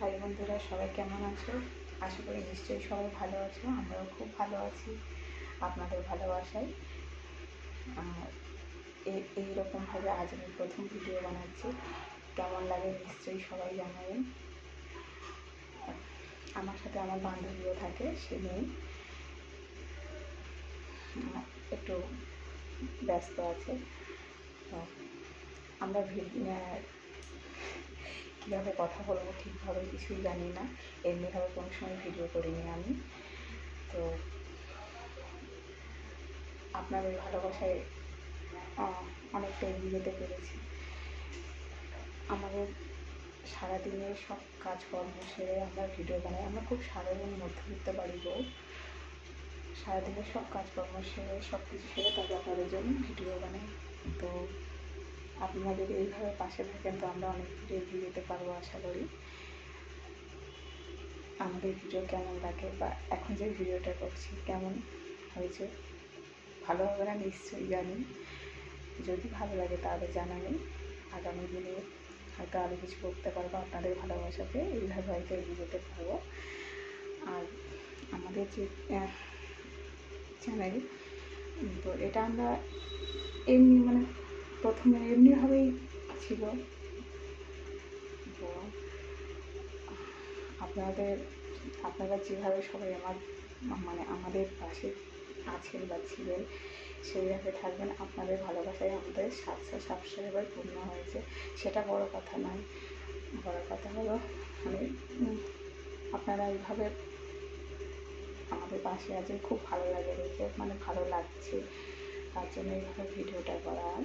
High বন্ধুরা, সবাই কেমন আছো? আশা করি নিশ্চয়ই সবাই ভালো আছো, আমরাও খুব ভালো আছি আপনাদের ভালোবাসায়। এইরকমভাবে আজ আমি প্রথম ভিডিও বানাচ্ছি। কেমন লাগে নিশ্চয়ই সবাই জানাবেন আমার সাথে আমার বান্ধবীও থাকে, সে নেই একটু ব্যস্ত আছে। তো আমরা কীভাবে কথা বলব ঠিকভাবে কিছুই জানি না। এমনিভাবে কোনো সময় ভিডিও করিনি আমি। তো আপনাদের ভালোবাসায় অনেকটা এগিয়ে যেতে পেরেছি। আমাদের সারাদিনের সব কাজকর্ম সেরে আমরা ভিডিও বানাই। আমরা খুব সাধারণ মধ্যবিত্ত বাড়ির বউ। সারাদিনের সব কাজকর্ম সেরে সব কিছু সেরে তবে আপনাদের জন্য ভিডিও বানাই। তো আপনারা যদি এইভাবে পাশে থাকেন, তো আমরা অনেক দূরে এগিয়ে যেতে পারব আশা করি। আমাদের ভিডিও কেমন লাগে বা এখন যে ভিডিওটা করছি, কেমন হয়েছে? ভালো হবে না? নিশ্চয়ই জানি। যদি ভালো লাগে তাহলে জানাবেন। আগামী দিনে হয়তো আরও কিছু করতে পারব আপনাদের ভালোবাসাতে এইভাবে হয়তো এগিয়ে যেতে পারব। আর আমাদের যে চ্যানেল তো এটা আমরা এমনি মানে প্রথমে এমনিভাবেই ছিল। তো, আপনাদের, আপনারা যেভাবে সবাই আমার মানে আমাদের পাশে আছেন বা ছিলেন, সেইভাবে থাকবেন। আপনাদের ভালোবাসায় আমাদের সাতশো সাবস্ক্রাইবার পূর্ণ হয়েছে। সেটা বড় কথা নয়। বড় কথা হলো মানে আপনারা এইভাবে আমাদের পাশে আছেন। খুব ভালো লাগে দেখে মানে ভালো লাগছে। তার জন্য এইভাবে ভিডিওটা করা।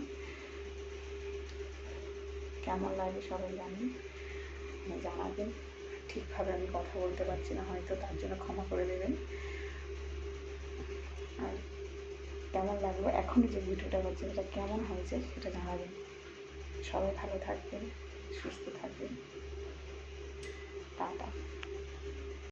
কেমন লাগে সবাই জানি। মানে জানাবেন। ঠিকভাবে আমি কথা বলতে পারছি না, হয়তো তার জন্য ক্ষমা করে দেবেন। আর কেমন লাগল? এখন যে ভিডিওটা হচ্ছে সেটা কেমন হয়েছে সেটা জানাবেন। সবাই ভালো থাকবেন।